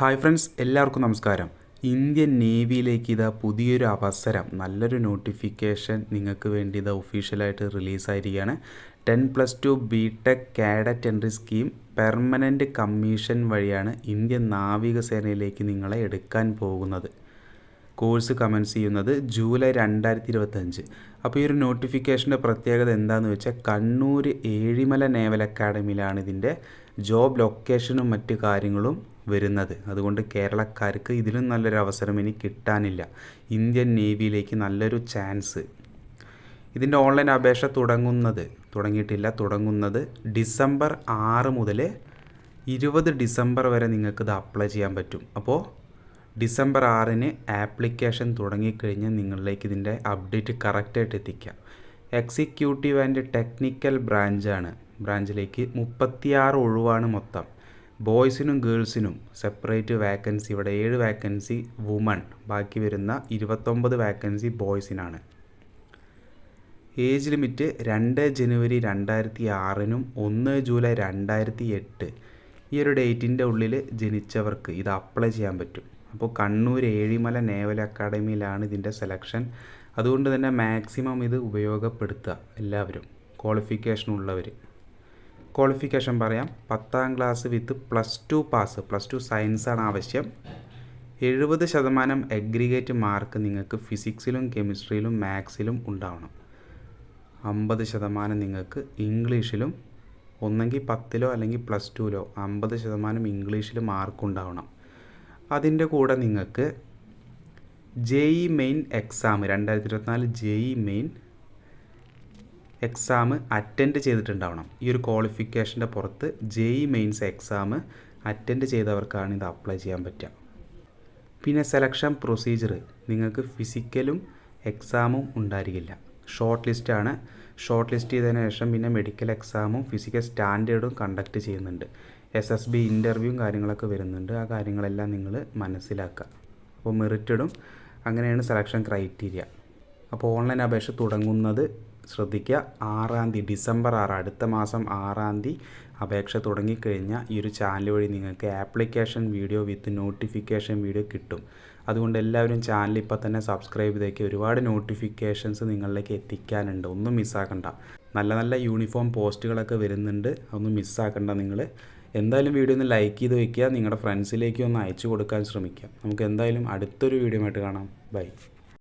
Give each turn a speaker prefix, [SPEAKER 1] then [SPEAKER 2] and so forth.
[SPEAKER 1] Hi friends എല്ലാവർക്കും നമസ്കാരം. Indian നേവിയിലേക്ക് ഇതാ പുതിയൊരു അവസരം നല്ലൊരു നോട്ടിഫിക്കേഷൻ നിങ്ങൾക്ക് വേണ്ടി ഇതാ ഒഫീഷ്യലായിട്ട് റിലീസായിരിക്കുകയാണ്. Ten plus two B tech cadet entry scheme permanent commission വഴിയാണ് ഇന്ത്യൻ നാവികസേനയിലേക്ക് നിങ്ങളെ എടുക്കാൻ പോകുന്നത്. കോഴ്സ് കമൻസ് ചെയ്യുന്നത് ജൂലൈ രണ്ടായിരത്തി ഇരുപത്തഞ്ച് അപ്പോൾ ഈ ഒരു നോട്ടിഫിക്കേഷന്റെ പ്രത്യേകത എന്താണെന്ന് വെച്ചാൽ കണ്ണൂർ ഏഴിമല നേവൽ അക്കാഡമിയിലാണ് ഇതിന്റെ ജോബ് ലൊക്കേഷനും മറ്റ് കാര്യങ്ങളും വരുന്നത്. അതുകൊണ്ട് കേരളക്കാർക്ക് ഇതിലും നല്ലൊരു അവസരം ഇനി കിട്ടാനില്ല. ഇന്ത്യൻ നേവിയിലേക്ക് നല്ലൊരു ചാൻസ്. ഇതിന്റെ ഓൺലൈൻ അപേക്ഷ തുടങ്ങുന്നത് തുടങ്ങിയിട്ടില്ല തുടങ്ങുന്നത് ഡിസംബർ ആറ് മുതൽ ഇരുപത് ഡിസംബർ വരെ നിങ്ങൾക്ക് ഇത് അപ്ലൈ ചെയ്യാൻ പറ്റും. അപ്പോൾ ഡിസംബർ ആറിന് ആപ്ലിക്കേഷൻ തുടങ്ങിക്കഴിഞ്ഞാൽ നിങ്ങളിലേക്ക് ഇതിന്റെ അപ്ഡേറ്റ് കറക്റ്റായിട്ട് എത്തിക്കാം. എക്സിക്യൂട്ടീവ് ആൻഡ് ടെക്നിക്കൽ ബ്രാഞ്ചാണ്. ബ്രാഞ്ചിലേക്ക് മുപ്പത്തിയാറ് ഒഴിവാണ് മൊത്തം. ബോയ്സിനും ഗേൾസിനും സെപ്പറേറ്റ് വാക്കൻസി ഇവിടെ ഏഴ് വാക്കൻസി വുമൺ ബാക്കി വരുന്ന ഇരുപത്തൊമ്പത് വാക്കൻസി ബോയ്സിനാണ്. ഏജ് ലിമിറ്റ് രണ്ട് ജനുവരി രണ്ടായിരത്തി ആറിനും ഒന്ന് ജൂലൈ രണ്ടായിരത്തി എട്ട് ഈ ഒരു ഡേറ്റിന്റെ ഉള്ളിൽ ജനിച്ചവർക്ക് ഇത് അപ്ലൈ ചെയ്യാൻ പറ്റും. അപ്പോൾ കണ്ണൂർ ഏഴിമല നേവൽ അക്കാഡമിയിലാണ് ഇതിന്റെ സെലക്ഷൻ. അതുകൊണ്ട് തന്നെ മാക്സിമം ഇത് ഉപയോഗപ്പെടുത്തുക എല്ലാവരും ക്വാളിഫിക്കേഷൻ ഉള്ളവർ ക്വാളിഫിക്കേഷൻ പറയാം. പത്താം class with plus two pass plus two സയൻസാണ് ആവശ്യം. എഴുപത് ശതമാനം എഗ്രിഗേറ്റ് മാർക്ക് നിങ്ങൾക്ക് ഫിസിക്സിലും കെമിസ്ട്രിയിലും മാത്സിലും ഉണ്ടാവണം. അമ്പത് ശതമാനം നിങ്ങൾക്ക് ഇംഗ്ലീഷിലും ഒന്നെങ്കിൽ പത്തിലോ അല്ലെങ്കിൽ പ്ലസ് ടുവിലോ അമ്പത് ശതമാനം ഇംഗ്ലീഷിൽ മാർക്ക് ഉണ്ടാവണം. അതിന്റെ കൂടെ നിങ്ങൾക്ക് ജെ ഇ മെയിൻ എക്സാം രണ്ടായിരത്തി ഇരുപത്തിനാല് J E main exam attend ചെയ്തിട്ടുണ്ടാവണം. ഈ ഒരു ക്വാളിഫിക്കേഷന്റെ പുറത്ത് J E mains exam attend ചെയ്തവർക്കാണ് ഇത് അപ്ലൈ ചെയ്യാൻ പറ്റുക. പിന്നെ സെലക്ഷൻ പ്രൊസീജിയർ നിങ്ങൾക്ക് ഫിസിക്കലും എക്സാമും ഉണ്ടായിരിക്കില്ല. ഷോർട്ട് ലിസ്റ്റാണ് ഷോർട്ട് ലിസ്റ്റ് ചെയ്തതിന് ശേഷം പിന്നെ മെഡിക്കൽ എക്സാമും ഫിസിക്കൽ സ്റ്റാൻഡേർഡും കണ്ടക്ട് ചെയ്യുന്നുണ്ട്. എസ് എസ് ബി ഇന്റർവ്യൂവും കാര്യങ്ങളൊക്കെ വരുന്നുണ്ട്. ആ കാര്യങ്ങളെല്ലാം നിങ്ങൾ മനസ്സിലാക്കുക. അപ്പോൾ മെറിറ്റഡും അങ്ങനെയാണ് സെലക്ഷൻ ക്രൈറ്റീരിയ അപ്പോൾ ഓൺലൈൻ അപേക്ഷ തുടങ്ങുന്നത് ശ്രദ്ധിക്കുക. ആറാം തീയതി ഡിസംബർ ആറ് അടുത്ത മാസം ആറാം തീയതി അപേക്ഷ തുടങ്ങിക്കഴിഞ്ഞാൽ ഈ ഒരു ചാനൽ വഴി നിങ്ങൾക്ക് application video with notification video കിട്ടും. അതുകൊണ്ട് എല്ലാവരും ചാനൽ ഇപ്പോൾ തന്നെ സബ്സ്ക്രൈബ് ചെയ്തേക്ക്. ഒരുപാട് നോട്ടിഫിക്കേഷൻസ് നിങ്ങളിലേക്ക് എത്തിക്കാനുണ്ട്. ഒന്നും മിസ്സാക്കണ്ട നല്ല നല്ല യൂണിഫോം പോസ്റ്റുകളൊക്കെ വരുന്നുണ്ട്. അതൊന്നും മിസ്സാക്കണ്ട നിങ്ങൾ എന്തായാലും വീഡിയോ ഒന്ന് ലൈക്ക് ചെയ്ത് വെക്കുക. നിങ്ങളുടെ ഫ്രണ്ട്സിലേക്ക് ഒന്ന് അയച്ചു കൊടുക്കാൻ ശ്രമിക്കുക. നമുക്ക് എന്തായാലും അടുത്തൊരു വീഡിയോ ആയിട്ട് കാണാം. ബൈ